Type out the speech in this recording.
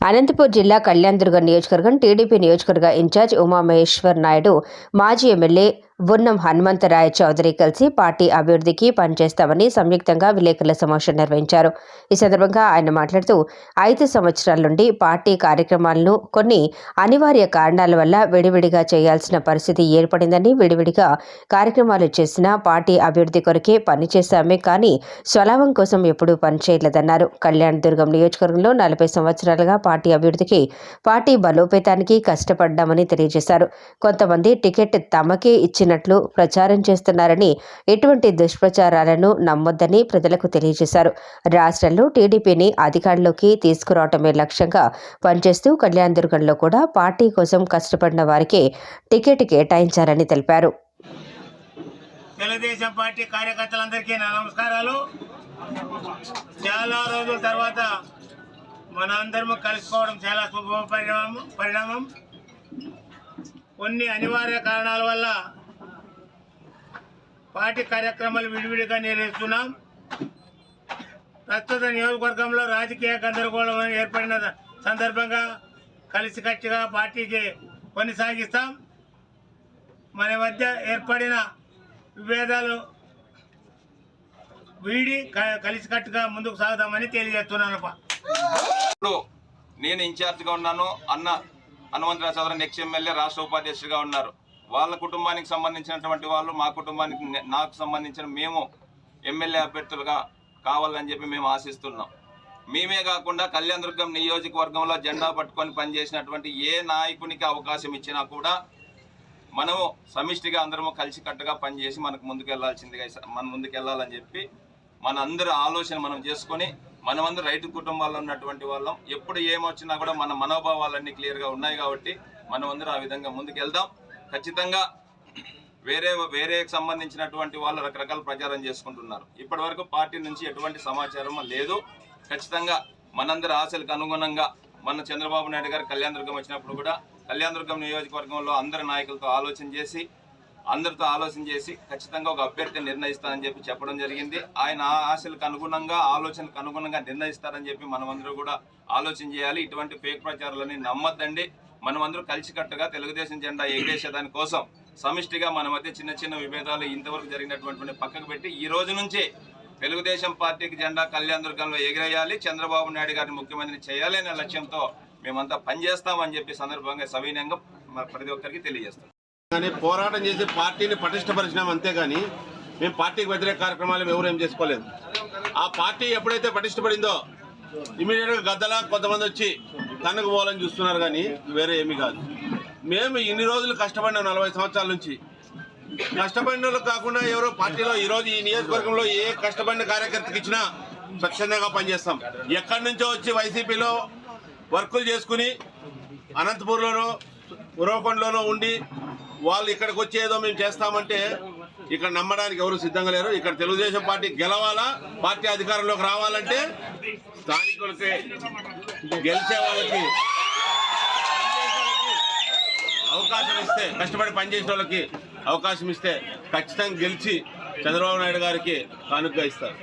అనంతపూర్ జిల్లా కళ్యాణదుర్గం నియోజకవర్గం టీడీపీ నియోజకవర్గ ఇన్ఛార్జ్ ఉమామహేశ్వర్ నాయుడు మాజీ ఎమ్మెల్యే బున్నం హనుమంతరాయ చౌదరి కలిసి పార్టీ అభివృద్ధికి పనిచేస్తామని సంయుక్తంగా విలేకరుల సమావేశం నిర్వహించారు. ఈ సందర్భంగా ఆయన మాట్లాడుతూ ఐదు సంవత్సరాల నుండి పార్టీ కార్యక్రమాలను కొన్ని అనివార్య కారణాల వల్ల విడివిడిగా చేయాల్సిన పరిస్థితి ఏర్పడిందని విడివిడిగా కార్యక్రమాలు చేసినా పార్టీ అభివృద్ధి కొరకే పనిచేశామే కానీ స్వలాభం కోసం ఎప్పుడూ పనిచేయలేదన్నారు. కళ్యాణ్ దుర్గం నియోజకవర్గంలో నలభై సంవత్సరాలుగా పార్టీ అభివృద్ధికి పార్టీ బలోపేతానికి కష్టపడ్డామని తెలియజేశారు. కొంతమంది టికెట్ తమకే ఇచ్చిన ఇచ్చినట్లు ప్రచారం చేస్తున్నారని ఎటువంటి దుష్ప్రచారాలను నమ్మొద్దని ప్రజలకు తెలియజేశారు. రాష్ట్రంలో టీడీపీని అధికారంలోకి తీసుకురావటమే లక్ష్యంగా పనిచేస్తూ కళ్యాణ్ దుర్గంలో కూడా పార్టీ కోసం కష్టపడిన వారికి టికెట్ కేటాయించారని తెలిపారు. తెలుగుదేశం పార్టీ కార్యకర్తలందరికీ నా నమస్కారాలు. చాలా రోజుల తర్వాత మన అందరము కలుసుకోవడం చాలా శుభ పరిణామం పరిణామం. కొన్ని అనివార్య కారణాల వల్ల పార్టీ కార్యక్రమాలు విడివిడిగా నిర్వహిస్తున్నాం. ప్రస్తుత నియోజకవర్గంలో రాజకీయ గందరగోళం ఏర్పడిన సందర్భంగా కలిసికట్టుగా పార్టీకి కొనసాగిస్తాం. మన మధ్య ఏర్పడిన విభేదాలు వీడి క- కలిసికట్టుగా ముందుకు సాగుదామని తెలియజేస్తున్నాను ఇప్పుడు నేను ఇన్ఛార్జ్గా ఉన్నాను. అన్న హనుమంతరావు చౌదరి నెక్స్ట్ ఎమ్మెల్యే రాష్ట్ర ఉపాధ్యక్షుడిగా ఉన్నారు. వాళ్ళ కుటుంబానికి సంబంధించినటువంటి వాళ్ళు మా కుటుంబానికి నాకు సంబంధించిన మేము ఎమ్మెల్యే అభ్యర్థులుగా కావాలని చెప్పి మేము ఆశిస్తున్నాం. మేమే కాకుండా కళ్యాణదుర్గం నియోజకవర్గంలో జెండా పట్టుకొని పనిచేసినటువంటి ఏ నాయకునికి అవకాశం ఇచ్చినా కూడా మనము సమిష్టిగా అందరము కలిసికట్టుగా పనిచేసి మనకు ముందుకు వెళ్ళాల్సిందిగా మన ముందుకెళ్ళాలని చెప్పి మన అందరి ఆలోచన మనం చేసుకొని మనమందరం రైతు కుటుంబాల్లో ఉన్నటువంటి వాళ్ళం. ఎప్పుడు ఏమొచ్చినా కూడా మన మనోభావాలన్నీ క్లియర్గా ఉన్నాయి కాబట్టి మనం ఆ విధంగా ముందుకెళ్దాం. ఖచ్చితంగా వేరే వేరే సంబంధించినటువంటి వాళ్ళు రకరకాల ప్రచారం చేసుకుంటున్నారు. ఇప్పటి వరకు పార్టీ నుంచి ఎటువంటి సమాచారం లేదు. ఖచ్చితంగా మనందరి ఆశలకు అనుగుణంగా మన చంద్రబాబు నాయుడు గారు కళ్యాణ దుర్గం వచ్చినప్పుడు కూడా కళ్యాణ దుర్గం నియోజకవర్గంలో అందరి నాయకులతో ఆలోచన చేసి అందరితో ఆలోచన చేసి ఖచ్చితంగా ఒక అభ్యర్థిని నిర్ణయిస్తానని చెప్పి చెప్పడం జరిగింది. ఆయన ఆ ఆశలకు అనుగుణంగా ఆలోచనకు అనుగుణంగా నిర్ణయిస్తారని చెప్పి మనమందరూ కూడా ఆలోచన చేయాలి. ఇటువంటి ఫేక్ ప్రచారాలని నమ్మద్దండి. మనమందరూ కలిసికట్టుగా తెలుగుదేశం జెండా ఎగిరేసే దానికోసం సమిష్టిగా మన మధ్య చిన్న చిన్న విభేదాలు ఇంతవరకు జరిగినటువంటి పక్కకు పెట్టి ఈ రోజు నుంచే తెలుగుదేశం పార్టీకి జెండా కళ్యాణ దుర్గంలో ఎగిరేయాలి. చంద్రబాబు నాయుడు గారిని ముఖ్యమంత్రిని చేయాలి అనే లక్ష్యంతో మేమంతా పనిచేస్తామని చెప్పి సందర్భంగా సవినయంగా ప్రతి ఒక్కరికి తెలియజేస్తాం. కానీ పోరాటం చేసి పార్టీని పటిష్టపరిచినాం అంతేగాని మేము పార్టీకి వ్యతిరేక కార్యక్రమాలు ఎవరు ఏం చేసుకోలేదు. ఆ పార్టీ ఎప్పుడైతే పటిష్టపడిందో ఇమీడియట్గా గద్దలా కొంతమంది వచ్చి తనకు పోవాలని చూస్తున్నారు కానీ వేరే ఏమీ కాదు. మేము ఇన్ని రోజులు కష్టపడినాం నలభై సంవత్సరాల నుంచి. కష్టపడిన కాకుండా ఎవరో పార్టీలో ఈ రోజు ఈ నియోజకవర్గంలో ఏ కష్టపడిన కార్యకర్తకి ఇచ్చినా స్వచ్ఛందంగా పనిచేస్తాం. ఎక్కడి నుంచో వచ్చి వైసీపీలో వర్కులు చేసుకుని అనంతపూర్లోనో ఉరవకొండలోనో ఉండి వాళ్ళు ఇక్కడికి వచ్చి ఏదో మేము చేస్తామంటే ఇక్కడ నమ్మడానికి ఎవరు సిద్ధంగా లేరు. ఇక్కడ తెలుగుదేశం పార్టీ గెలవాలా? పార్టీ అధికారంలోకి రావాలంటే స్థానికులకి గెలిచే వాళ్ళకి అవకాశం ఇస్తే కష్టపడి పనిచేసిన వాళ్ళకి అవకాశం ఇస్తే ఖచ్చితంగా గెలిచి చంద్రబాబు నాయుడు గారికి కానుక ఇస్తారు.